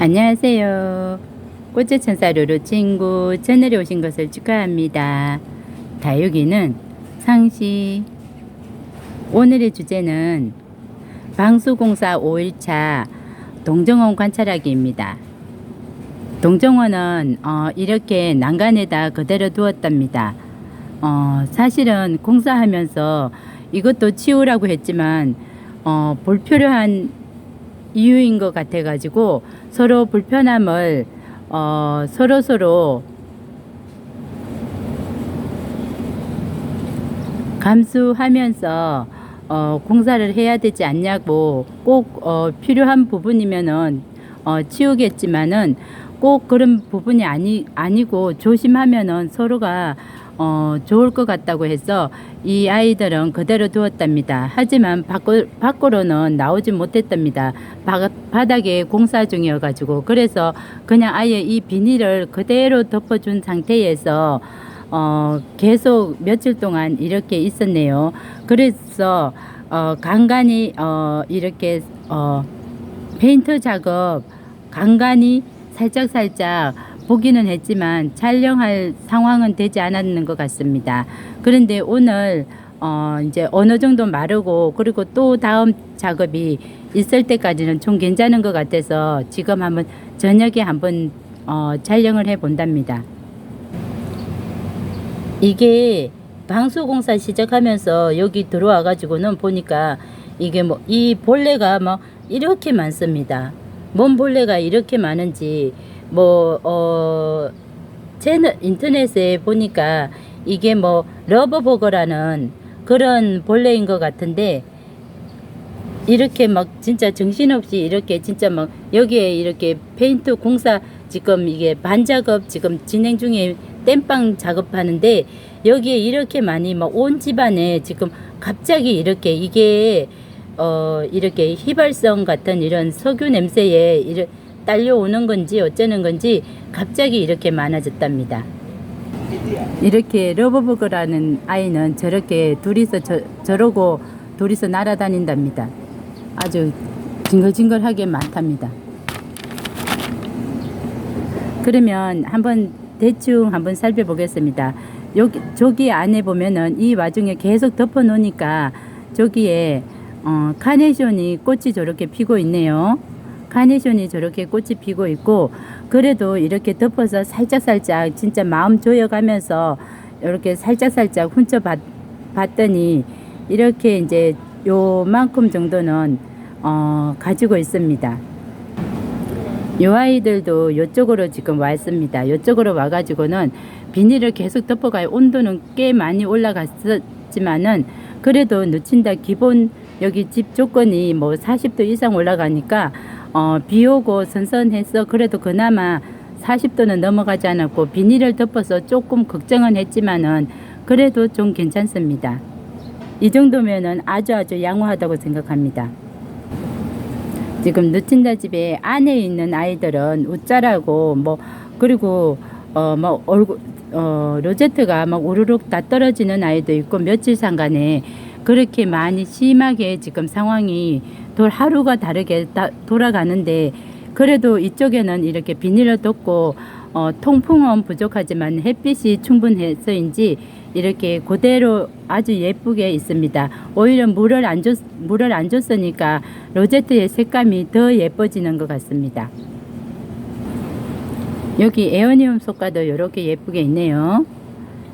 안녕하세요. 꽃의 천사 루루 친구 채널에 오신 것을 축하합니다. 다육이는 상시. 오늘의 주제는 방수공사 5일차 동정원 관찰하기입니다. 동정원은 어, 이렇게 난간에다 그대로 두었답니다. 어, 사실은 공사하면서 이것도 치우라고 했지만 어, 불필요한 이유인 것 같아가지고 서로 불편함을 어, 서로 서로 감수하면서 어, 공사를 해야 되지 않냐고 꼭 어, 필요한 부분이면은 어, 치우겠지만은 꼭 그런 부분이 아니 아니고 조심하면은 서로가 어, 좋을 것 같다고 해서 이 아이들은 그대로 두었답니다. 하지만 밖으, 밖으 로는 나오지 못했답니다. 바, 바닥에 공사 중이어가지고 그래서 그냥 아예 이 비닐을 그대로 덮어준 상태에서 어, 계속 며칠 동안 이렇게 있었네요. 그래서 어, 간간히 어, 이렇게 어, 페인트 작업 간간히 살짝 살짝 보기는 했지만 촬영할 상황은 되지 않았는 것 같습니다. 그런데 오늘 어 이제 어느 정도 마르고 그리고 또 다음 작업이 있을 때까지는 좀 괜찮은 것 같아서 지금 한번 저녁에 한번 어 촬영을 해 본답니다. 이게 방수공사 시작하면서 여기 들어와 가지고는 보니까 이게 뭐 이 벌레가 막 이렇게 많습니다. 뭔 벌레가 이렇게 많은지 뭐, 어, 채널, 인터넷에 보니까 이게 뭐, 러버버거라는 그런 벌레인 것 같은데, 이렇게 막 진짜 정신없이 이렇게 진짜 막 여기에 이렇게 페인트 공사 지금 이게 반작업 지금 진행 중에 땜빵 작업하는데 여기에 이렇게 많이 막 온 집안에 지금 갑자기 이렇게 이게 어 이렇게 휘발성 같은 이런 석유 냄새에 이런 딸려오는 건지 어쩌는 건지 갑자기 이렇게 많아졌답니다. 이렇게 러버버그라는 아이는 저렇게 둘이서 저, 저러고 둘이서 날아다닌답니다. 아주 징글징글하게 많답니다. 그러면 한번 대충 한번 살펴보겠습니다. 여기 저기 안에 보면은 이 와중에 계속 덮어 놓으니까 저기에 어, 카네이션이 꽃이 저렇게 피고 있네요. 카네이션이 저렇게 꽃이 피고 있고 그래도 이렇게 덮어서 살짝살짝 진짜 마음 조여가면서 이렇게 살짝살짝 훔쳐 봤, 봤더니 이렇게 이제 요만큼 정도는 어, 가지고 있습니다. 요 아이들도 요쪽으로 지금 와 있습니다. 요쪽으로 와가지고는 비닐을 계속 덮어가요. 온도는 꽤 많이 올라갔지만은 그래도 놓친다 기본 여기 집 조건이 뭐 40도 이상 올라가니까 어, 비 오고 선선해서 그래도 그나마 40도는 넘어가지 않았고 비닐을 덮어서 조금 걱정은 했지만은 그래도 좀 괜찮습니다. 이 정도면은 아주 아주 양호하다고 생각합니다. 지금 누친다 집에 안에 있는 아이들은 웃자라고 뭐 그리고 어뭐 얼굴 어 로제트가 막 우르륵 다 떨어지는 아이도 있고 며칠 상간에 그렇게 많이 심하게 지금 상황이 돌 하루가 다르게 다 돌아가는데 그래도 이쪽에는 이렇게 비닐을 덮고 어, 통풍은 부족하지만 햇빛이 충분해서인지 이렇게 그대로 아주 예쁘게 있습니다. 오히려 물을 안 줬, 물을 안 줬으니까 로제트의 색감이 더 예뻐지는 것 같습니다. 여기 에어니움 속과도 이렇게 예쁘게 있네요.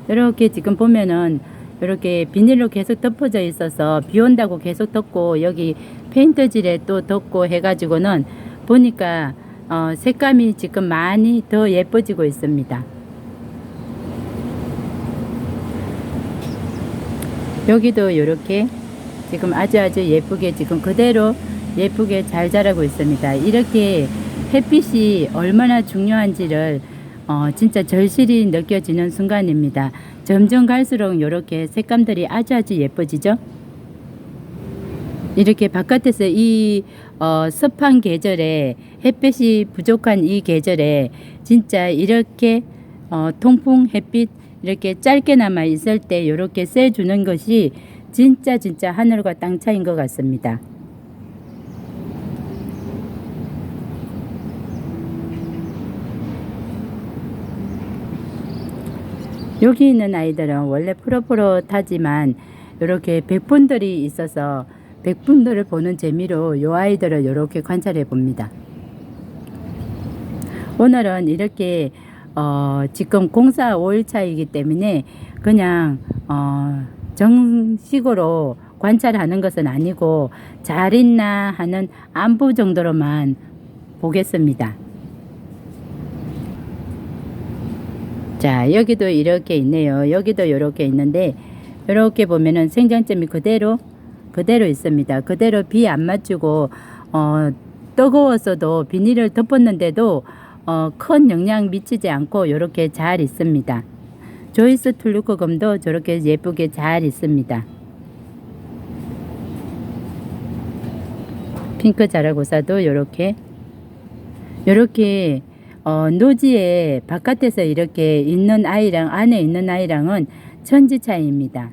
이렇게 지금 보면은 이렇게 비닐로 계속 덮어져 있어서 비 온다고 계속 덮고 여기 페인트질에 또 덮고 해가지고는 보니까 어, 색감이 지금 많이 더 예뻐지고 있습니다. 여기도 이렇게 지금 아주 아주 예쁘게 지금 그대로 예쁘게 잘 자라고 있습니다. 이렇게 햇빛이 얼마나 중요한지를 어, 진짜 절실히 느껴지는 순간입니다. 점점 갈수록 이렇게 색감들이 아주 아주 예뻐지죠. 이렇게 바깥에서 이 어, 습한 계절에 햇빛이 부족한 이 계절에 진짜 이렇게 어, 통풍 햇빛 이렇게 짧게나마 있을 때 이렇게 쐬주는 것이 진짜 진짜 하늘과 땅 차인 것 같습니다. 여기 있는 아이들은 원래 푸릇푸릇하지만 이렇게 백분들이 있어서 백분들을 보는 재미로 이 아이들을 이렇게 관찰해 봅니다. 오늘은 이렇게 어, 지금 공사 5일차이기 때문에 그냥 어, 정식으로 관찰하는 것은 아니고 잘 있나 하는 안부 정도로만 보겠습니다. 자, 여기도 이렇게 있네요. 여기도 이렇게 있는데 이렇게 보면은 생장점이 그대로 그대로 있습니다. 그대로 비 안 맞추고 어, 뜨거웠어도 비닐을 덮었는데도 어, 큰 영향 미치지 않고 이렇게 잘 있습니다. 조이스 툴루크금도 저렇게 예쁘게 잘 있습니다. 핑크 자라고사도 이렇게 이렇게 어, 노지에 바깥에서 이렇게 있는 아이랑 안에 있는 아이랑은 천지 차이입니다.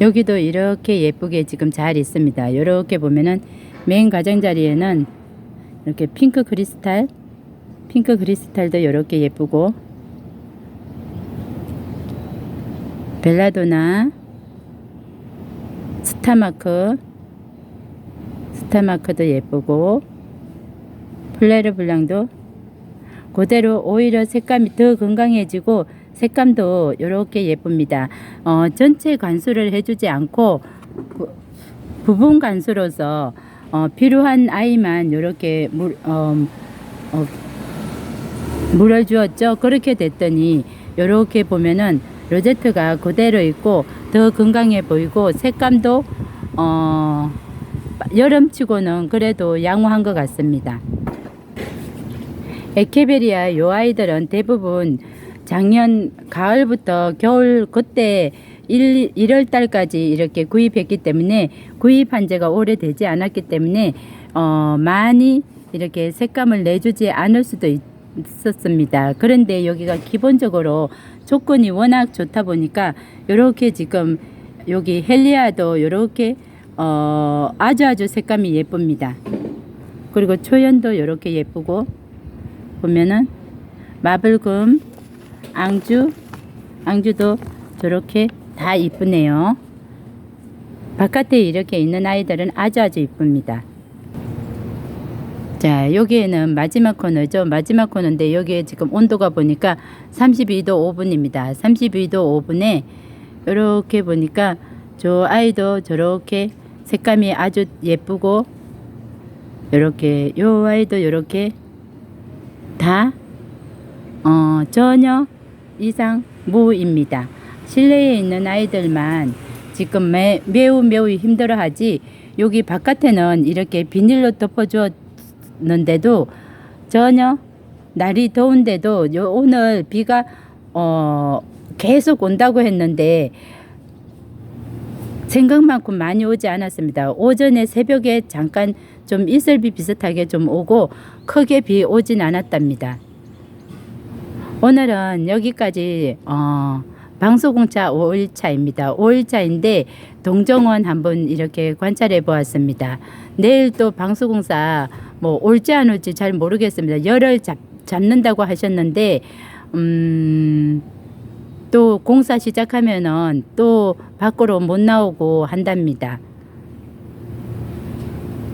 여기도 이렇게 예쁘게 지금 잘 있습니다. 이렇게 보면은 메인 가장자리에는 이렇게 핑크 크리스탈, 핑크 크리스탈도 이렇게 예쁘고 벨라도나, 스타마크, 스타마크도 예쁘고 플레르 블랑도 그대로 오히려 색감이 더 건강해지고 색감도 이렇게 예쁩니다. 어, 전체 간수를 해주지 않고 부, 부분 간수로서 어, 필요한 아이만 이렇게 물, 어, 어, 물을 주었죠. 그렇게 됐더니 이렇게 보면은 로제트가 그대로 있고 더 건강해 보이고 색감도 어, 여름치고는 그래도 양호한 것 같습니다. 에케베리아 요 아이들은 대부분 작년 가을부터 겨울 그때 1, 1월 달까지 이렇게 구입했기 때문에 구입한 지가 오래되지 않았기 때문에 어, 많이 이렇게 색감을 내주지 않을 수도 있었습니다. 그런데 여기가 기본적으로 조건이 워낙 좋다 보니까 이렇게 지금 여기 헬리아도 이렇게 어, 아주 아주 색감이 예쁩니다. 그리고 초연도 이렇게 예쁘고 보면은 마블금, 앙주, 앙주도 저렇게 다 이쁘네요. 바깥에 이렇게 있는 아이들은 아주 아주 이쁩니다. 자, 여기에는 마지막 코너죠. 마지막 코너인데 여기에 지금 온도가 보니까 32도 5분입니다. 32도 5분에 이렇게 보니까 저 아이도 저렇게 색감이 아주 예쁘고 이렇게 요 아이도 이렇게 다 어, 전혀 이상 무입니다. 실내에 있는 아이들만 지금 매, 매우 매우 힘들어하지 여기 바깥에는 이렇게 비닐로 덮어주었는데도 전혀 날이 더운데도 요 오늘 비가 어, 계속 온다고 했는데 생각만큼 많이 오지 않았습니다. 오전에 새벽에 잠깐 좀 이슬비 비슷하게 좀 오고 크게 비 오진 않았답니다. 오늘은 여기까지 어, 방소공차 5일차입니다. 5일차인데 동정원 한번 이렇게 관찰해 보았습니다. 내일 또 방소공사 뭐 올지 안 올지 잘 모르겠습니다. 열을 잡, 잡는다고 하셨는데 음, 또 공사 시작하면은 또 밖으로 못 나오고 한답니다.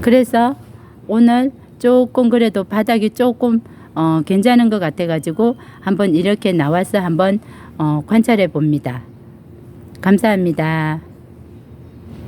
그래서 오늘 조금 그래도 바닥이 조금 어, 괜찮은 것 같아가지고 한번 이렇게 나와서 한번 어, 관찰해 봅니다. 감사합니다.